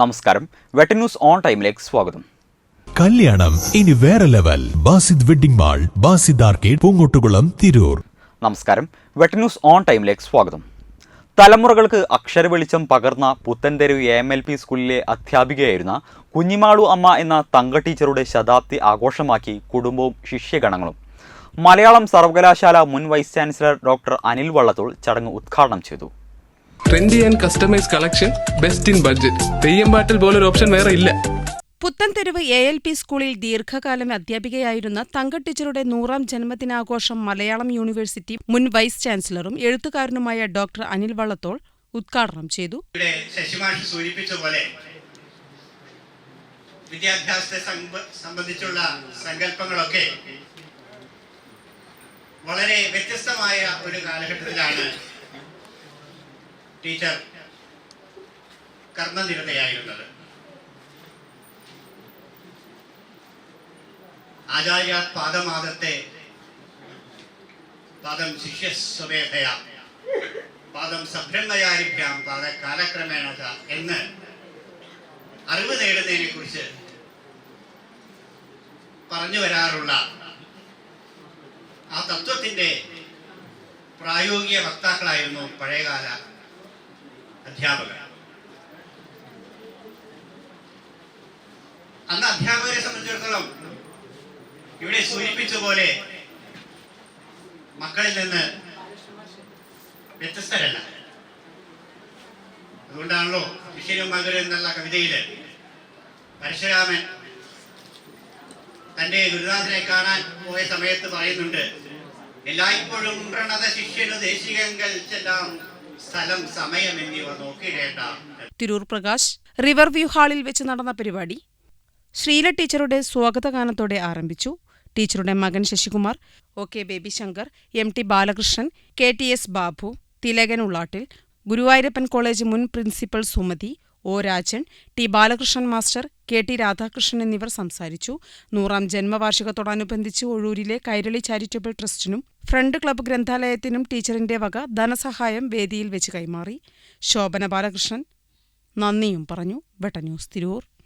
നമസ്കാരം. വെട്ട news on ടൈമിലേക്ക് സ്വാഗതം. കല്യാണം ഇനി വേറെ level. Basid wedding mall Basid arcade Poonkottukulam Tirur. നമസ്കാരം. വെട്ട ന്യൂസ് ഓൺ ടൈമിലേക്ക് സ്വാഗതം. തലമുറകൾക്ക് അക്ഷര വെളിച്ചം പകർന്ന Puthentheruvu A M L P സ്കൂളിലെ അധ്യാപികയായിരുന്ന കുഞ്ഞിമാളു അമ്മ എന്ന തങ്ക ടീച്ചറുടെ ശതാബ്ദി ആഘോഷമാക്കി കുടുംബവും ശിഷ്യഗണങ്ങളും. മലയാളം സർവകലാശാല മുൻ vice chancellor doctor Anil Vallathol ചടങ്ങ് ഉദ്ഘാടനം ചെയ്തു. Trendy and customise collection best in budget Theyyam പാട്ടിൽ പോലൊരു ഓപ്ഷൻ വേറെ ഇല്ല. പുത്തൻതെരുവ് എ എൽ പി സ്കൂളിൽ ദീർഘകാലം അധ്യാപികയായിരുന്ന തങ്ക ടീച്ചറുടെ നൂറാം ജന്മദിനാഘോഷം മലയാളം യൂണിവേഴ്സിറ്റി മുൻ വൈസ് ചാൻസലറും എഴുത്തുകാരനുമായ ഡോക്ടർ അനിൽ വള്ളത്തോൾ ഉദ്ഘാടനം ചെയ്തു. ഇവിടെ ശശിമാഷ് സൂചിപ്പിച്ച പോലെ വിദ്യാഭ്യാസത്തെ സംബന്ധിച്ചുള്ള സങ്കല്പങ്ങളൊക്കെ വളരെ വ്യത്യസ്തമായ ഒരു കാലഘട്ടത്തിലാണ് ടീച്ചർ കർമ്മനിരതയായിരുന്നത് ആചാര്യ പാദമാദത്തെ പാദം ശിഷ്യ സ്വമേധയ പാദം സഭ്രമയാരിഭ്യാം പാദ കാലക്രമേണ എന്ന് അറിവ് നേടുന്നതിനെ കുറിച്ച് പറഞ്ഞു വരാറുള്ള ആ തത്വത്തിന്റെ പ്രായോഗിക വക്താക്കളായിരുന്നു പഴയകാല അധ്യാപകർ അന്ന് അധ്യാപകരെ സംബന്ധിച്ചിടത്തോളം ഇവിടെ സൂചിപ്പിച്ച പോലെ മക്കളിൽ നിന്ന് വ്യത്യസ്തരല്ല. അതുകൊണ്ടാണല്ലോ ശിഷ്യനും മകരും എന്നുള്ള കവിതയിൽ പരശുരാമൻ തന്റെ ഗുരുനാഥനെ കാണാൻ പോയ സമയത്ത് പറയുന്നുണ്ട് എല്ലായ്പ്പോഴും പ്രണത ശിഷ്യനു ദേശികങ്ങൾ ചെല്ലാം സ്ഥലം സമയം എന്നിവ നോക്കിയിടേണ്ട തിരൂർ പ്രകാശ് റിവർ വ്യൂ ഹാളിൽ വെച്ച് നടന്ന പരിപാടി. ശ്രീല ടീച്ചറുടെ സ്വാഗതഗാനത്തോടെ ആരംഭിച്ചു. ടീച്ചറുടെ മകൻ Sasikumar O K Baby Shankar M T Balakrishnan K T S Babu Thilakan Ullattil Guruvayurappan college മുൻ principal Sumathi O Rajan T Balakrishnan master K T Radhakrishnan എന്നിവർ സംസാരിച്ചു. നൂറാം ജന്മവാർഷികത്തോടനുബന്ധിച്ച് ഒഴൂരിലെ കൈരളി ചാരിറ്റബിൾ ട്രസ്റ്റിനും ഫ്രണ്ട് ക്ലബ്ബ് ഗ്രന്ഥാലയത്തിനും ടീച്ചറിന്റെ വക ധനസഹായം വേദിയിൽ വെച്ച് കൈമാറി. ശോഭന ബാലകൃഷ്ണൻ നന്ദിയും പറഞ്ഞു. ബെട്ടന്യൂസ് തിരൂർ.